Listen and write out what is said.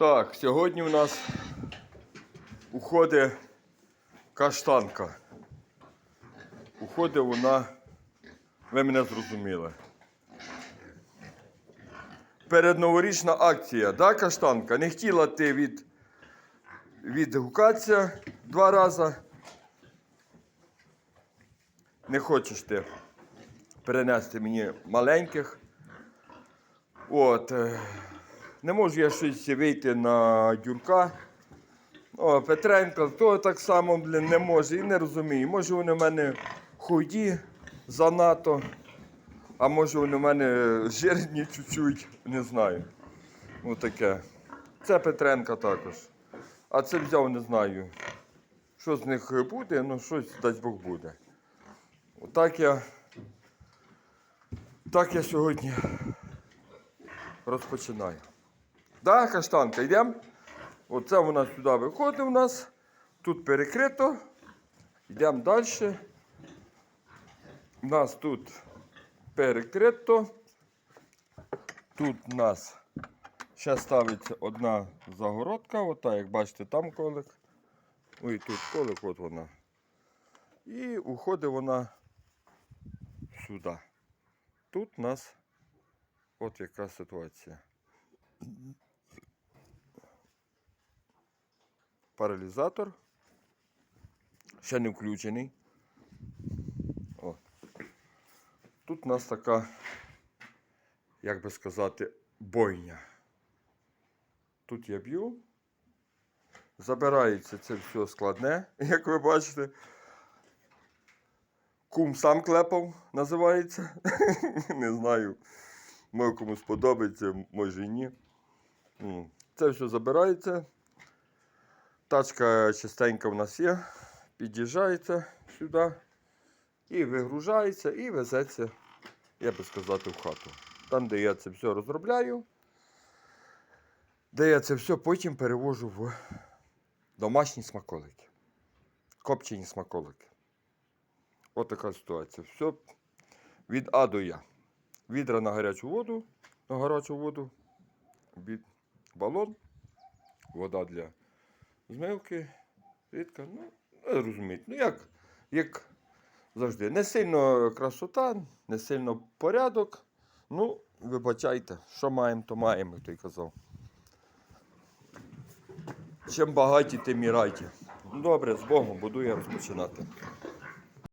Так, сьогодні у нас уходить каштанка. Уходить вона, ви мене зрозуміли. Передноворічна акція, да, каштанка? Не хотіла ти від, відгукатися два рази. Не хочеш ти перенести мені маленьких. От. Не можу я щось вийти на Дюрка. О, Петренко, то так само блін, не може і не розумію. Може вони в мене худі занадто, а може вони в мене жирні чуть-чуть, не знаю. Ну таке. Це Петренка також. А це взяв, не знаю. Що з них буде, ну щось дасть Бог буде. Отак я. Так я сьогодні розпочинаю. Да, каштанка, йдемо. Оце вона сюди виходить у нас. Тут перекрито. Йдемо далі. У нас тут перекрито. Тут у нас ще ставиться одна загородка. Ота, як бачите, там колик. Ой, тут колик, от вона. І уходить вона сюди. Тут у нас от яка ситуація. Паралізатор. Ще не включений. О. Тут у нас така, як би сказати, бойня. Тут я б'ю. Забирається це все складне, як ви бачите. Кум сам клепав, називається. Не знаю. Може комусь подобається, може і ні. Це все забирається. Тачка чистенька в нас є. Під'їжджається сюди і вигружається, і везеться, я би сказати, в хату. Там, де я це все розробляю, де я це все потім перевожу в домашні смаколики. Копчені смаколики. От така ситуація. Все від А до Я. Відра на гарячу воду, на гарячу воду, від балон, вода для змивки, рідка. Ну, ви розумієте, ну як, як завжди. Не сильно красота, не сильно порядок. Ну, вибачайте, що маємо, то маємо, як той казав. Чим багаті, тим і раді. Ну, Добре, з Богом буду я розпочинати.